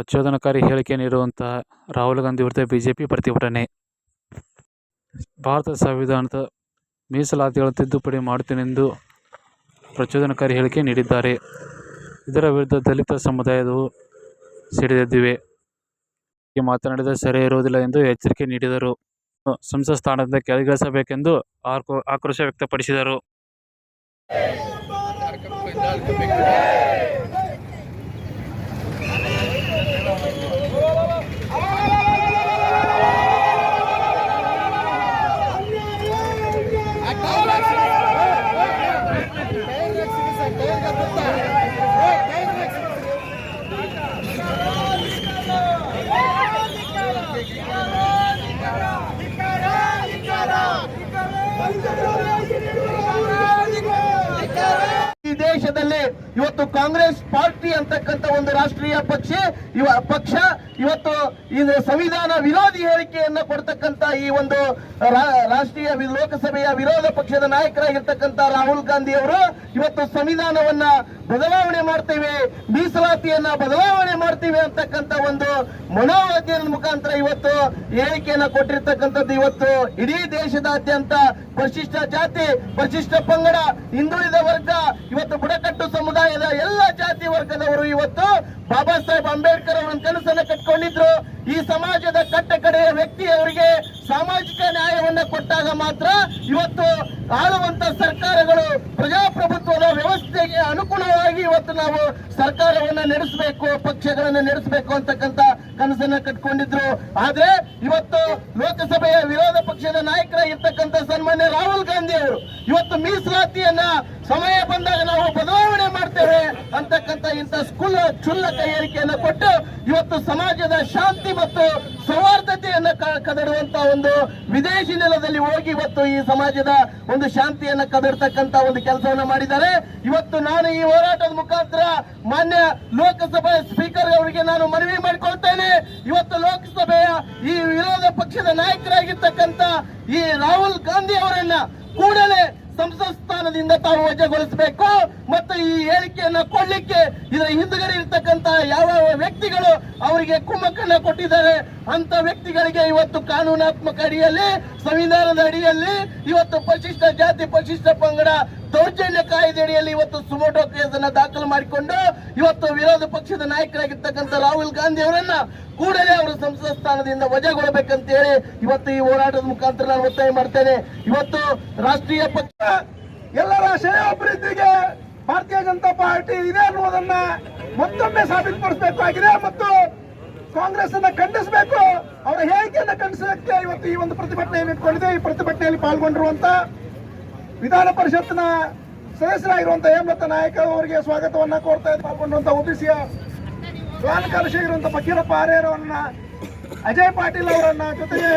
ಪ್ರಚೋದನಕಾರಿ ಹೇಳಿಕೆ ನೀಡುವಂತಹ ರಾಹುಲ್ ಗಾಂಧಿ ವಿರುದ್ಧ ಬಿಜೆಪಿ ಪ್ರತಿಭಟನೆ. ಭಾರತ ಸಂವಿಧಾನದ ಮೀಸಲಾತಿಗಳನ್ನು ತಿದ್ದುಪಡಿ ಮಾಡುತ್ತೇನೆಂದು ಪ್ರಚೋದನಕಾರಿ ಹೇಳಿಕೆ ನೀಡಿದ್ದಾರೆ. ಇದರ ವಿರುದ್ಧ ದಲಿತ ಸಮುದಾಯದವು ಸಿಡಿದೆದ್ದಿವೆ. ಮಾತನಾಡಿದ ಸರಿ ಇರುವುದಿಲ್ಲ ಎಂದು ಎಚ್ಚರಿಕೆ ನೀಡಿದರು. ಸಂಸತ್ ಸ್ಥಾನದಿಂದ ಕೆಳಗಿಳಿಸಬೇಕೆಂದು ಆಕ್ರೋ- ಆಕ್ರೋಶ ವ್ಯಕ್ತಪಡಿಸಿದರು. ಈ ದೇಶದಲ್ಲಿ ಇವತ್ತು ಕಾಂಗ್ರೆಸ್ ಪಾರ್ಟಿ ಅಂತಕ್ಕಂಥ ಒಂದು ರಾಷ್ಟ್ರೀಯ ಪಕ್ಷ, ಇವ ಪಕ್ಷ ಇವತ್ತು ಈ ಸಂವಿಧಾನ ವಿರೋಧಿ ಹೇಳಿಕೆಯನ್ನ ಕೊಡ್ತಕ್ಕಂಥ ಈ ಒಂದು ರಾಷ್ಟ್ರೀಯ ಲೋಕಸಭೆಯ ವಿರೋಧ ಪಕ್ಷದ ನಾಯಕರಾಗಿರ್ತಕ್ಕಂಥ ರಾಹುಲ್ ಗಾಂಧಿ ಅವರು ಇವತ್ತು ಸಂವಿಧಾನವನ್ನ ಬದಲಾವಣೆ ಮಾಡ್ತೇವೆ, ಮೀಸಲಾತಿಯನ್ನ ಬದಲಾವಣೆ ಮಾಡ್ತೀವಿ ಅಂತಕ್ಕಂಥ ಒಂದು ಮನೋವಾದ್ಯದ ಮುಖಾಂತರ ಇವತ್ತು ಹೇಳಿಕೆಯನ್ನ ಕೊಟ್ಟಿರ್ತಕ್ಕಂಥದ್ದು ಇವತ್ತು ಇಡೀ ದೇಶದಾದ್ಯಂತ ಪರಿಶಿಷ್ಟ ಜಾತಿ, ಪರಿಶಿಷ್ಟ ಪಂಗಡ, ಹಿಂದುಳಿದ ವರ್ಗ ಇವತ್ತು ಸಮುದಾಯದ ಎಲ್ಲ ಜಾತಿ ವರ್ಗದವರು ಇವತ್ತು ಬಾಬಾ ಸಾಹೇಬ್ ಅಂಬೇಡ್ಕರ್ ಅವರ ಕನಸನ್ನ ಕಟ್ಕೊಂಡಿದ್ರು. ಈ ಸಮಾಜದ ಕಟ್ಟ ಕಡೆಯ ವ್ಯಕ್ತಿ ಅವರಿಗೆ ಸಾಮಾಜಿಕ ನ್ಯಾಯವನ್ನ ಕೊಟ್ಟಾಗ ಮಾತ್ರ ಇವತ್ತು ಆಳುವಂತ ಸರ್ಕಾರಗಳು ಪ್ರಜಾಪ್ರಭುತ್ವದ ವ್ಯವಸ್ಥೆಗೆ ಅನುಗುಣವಾಗಿ ಇವತ್ತು ನಾವು ಸರ್ಕಾರವನ್ನ ನಡೆಸಬೇಕು, ಪಕ್ಷಗಳನ್ನ ನಡೆಸಬೇಕು ಅಂತಕ್ಕಂತ ಕನಸನ್ನ ಕಟ್ಕೊಂಡಿದ್ರು. ಆದ್ರೆ ಇವತ್ತು ಲೋಕಸಭೆಯ ವಿರೋಧ ಪಕ್ಷದ ನಾಯಕರಾಗಿರ್ತಕ್ಕಂಥ ಸನ್ಮಾನ್ಯ ರಾಹುಲ್ ಗಾಂಧಿ ಅವರು ಇವತ್ತು ಮೀಸಲಾತಿಯನ್ನ ಸಮಯ ಬಂದಾಗ ನಾವು ಬದಲಾವಣೆ ಇಂಥ ಸ್ಕೂಲ್ ಚುಲ್ಲ ಕೈಗಾರಿಕೆಯನ್ನು ಕೊಟ್ಟು ಇವತ್ತು ಸಮಾಜದ ಶಾಂತಿ ಮತ್ತು ಸೌಹಾರ್ದತೆಯನ್ನ ಕದಡುವಂತ ಒಂದು ವಿದೇಶಿ ನೆಲದಲ್ಲಿ ಹೋಗಿ ಇವತ್ತು ಈ ಸಮಾಜದ ಒಂದು ಶಾಂತಿಯನ್ನ ಕದಡ್ತಕ್ಕಂತ ಒಂದು ಕೆಲಸವನ್ನ ಮಾಡಿದ್ದಾರೆ. ಇವತ್ತು ನಾನು ಈ ಹೋರಾಟದ ಮುಖಾಂತರ ಮಾನ್ಯ ಲೋಕಸಭೆ ಸ್ಪೀಕರ್ ಅವರಿಗೆ ನಾನು ಮನವಿ ಮಾಡಿಕೊಳ್ತೇನೆ. ಇವತ್ತು ಲೋಕಸಭೆಯ ಈ ವಿರೋಧ ಪಕ್ಷದ ನಾಯಕರಾಗಿರ್ತಕ್ಕಂತ ಈ ರಾಹುಲ್ ಗಾಂಧಿ ಅವರನ್ನ ಕೂಡಲೇ ಸಂಸತ್ ಸ್ಥಾನದಿಂದ ತಾವು ವಜಾಗೊಳಿಸಬೇಕು. ಮತ್ತು ಈ ಹೇಳಿಕೆಯನ್ನ ಕೊಡ್ಲಿಕ್ಕೆ ಇದರ ಹಿಂದುಗಡೆ ಇರ್ತಕ್ಕಂತ ಯಾವ ವ್ಯಕ್ತಿಗಳು ಅವರಿಗೆ ಕುಮ್ಮಕ್ಕನ್ನ ಕೊಟ್ಟಿದ್ದಾರೆ ಅಂತ ವ್ಯಕ್ತಿಗಳಿಗೆ ಇವತ್ತು ಕಾನೂನಾತ್ಮಕ ಅಡಿಯಲ್ಲಿ, ಸಂವಿಧಾನದ ಅಡಿಯಲ್ಲಿ, ಇವತ್ತು ಪರಿಶಿಷ್ಟ ಜಾತಿ, ಪರಿಶಿಷ್ಟ ಪಂಗಡ ದೌರ್ಜನ್ಯ ಕಾಯ್ದೆ ಅಡಿಯಲ್ಲಿ ಇವತ್ತು ಸುಮೋಟೋ ಕೇಸನ್ನ ದಾಖಲು ಮಾಡಿಕೊಂಡು ಇವತ್ತು ವಿರೋಧ ಪಕ್ಷದ ನಾಯಕರಾಗಿರ್ತಕ್ಕಂಥ ರಾಹುಲ್ ಗಾಂಧಿ ಅವರನ್ನ ಕೂಡಲೇ ಅವರು ಸಂಸದ ಸ್ಥಾನದಿಂದ ವಜಾಗೊಳ್ಳಬೇಕಂತ ಹೇಳಿ ಇವತ್ತು ಈ ಹೋರಾಟದ ಮುಖಾಂತರ ನಾನು ಒತ್ತಾಯ ಮಾಡ್ತೇನೆ. ಇವತ್ತು ರಾಷ್ಟ್ರೀಯ ಪಕ್ಷ ಎಲ್ಲರ ಶ್ರೇಯೋಭಿವೃದ್ಧಿಗೆ ಭಾರತೀಯ ಜನತಾ ಪಾರ್ಟಿ ಇದೆ ಅನ್ನುವುದನ್ನ ಮತ್ತೊಮ್ಮೆ ಸಾಬೀತುಪಡಿಸಬೇಕಾಗಿದೆ ಮತ್ತು ಕಾಂಗ್ರೆಸ್ ಅನ್ನ ಖಂಡಿಸಬೇಕು. ಅವರ ಹೇಳಿಕೆಯನ್ನ ಖಂಡಿಸೋದಕ್ಕೆ ಇವತ್ತು ಈ ಒಂದು ಪ್ರತಿಭಟನೆಯನ್ನು ಇಟ್ಕೊಂಡಿದೆ. ಈ ಪ್ರತಿಭಟನೆಯಲ್ಲಿ ಪಾಲ್ಗೊಂಡಿರುವಂತ ವಿಧಾನ ಪರಿಷತ್ನ ಸದಸ್ಯರಾಗಿರುವಂತ ಹೇಮಲತಾ ನಾಯಕ ಅವರಿಗೆ ಸ್ವಾಗತವನ್ನ ಕೋರ್ತಾ ಇದ್ದು ಪಾಲ್ಗೊಂಡಿರುವಂತ ಒಬಿಸಿಯ ಪ್ರಧಾನ ಕಾರ್ಯದರ್ಶಿಯಾಗಿರುವಂತ ಫಕೀರಪ್ಪ ಆರ್ಯರವನ್ನ, ಅಜಯ್ ಪಾಟೀಲ್ ಅವರನ್ನ ಜೊತೆಗೆ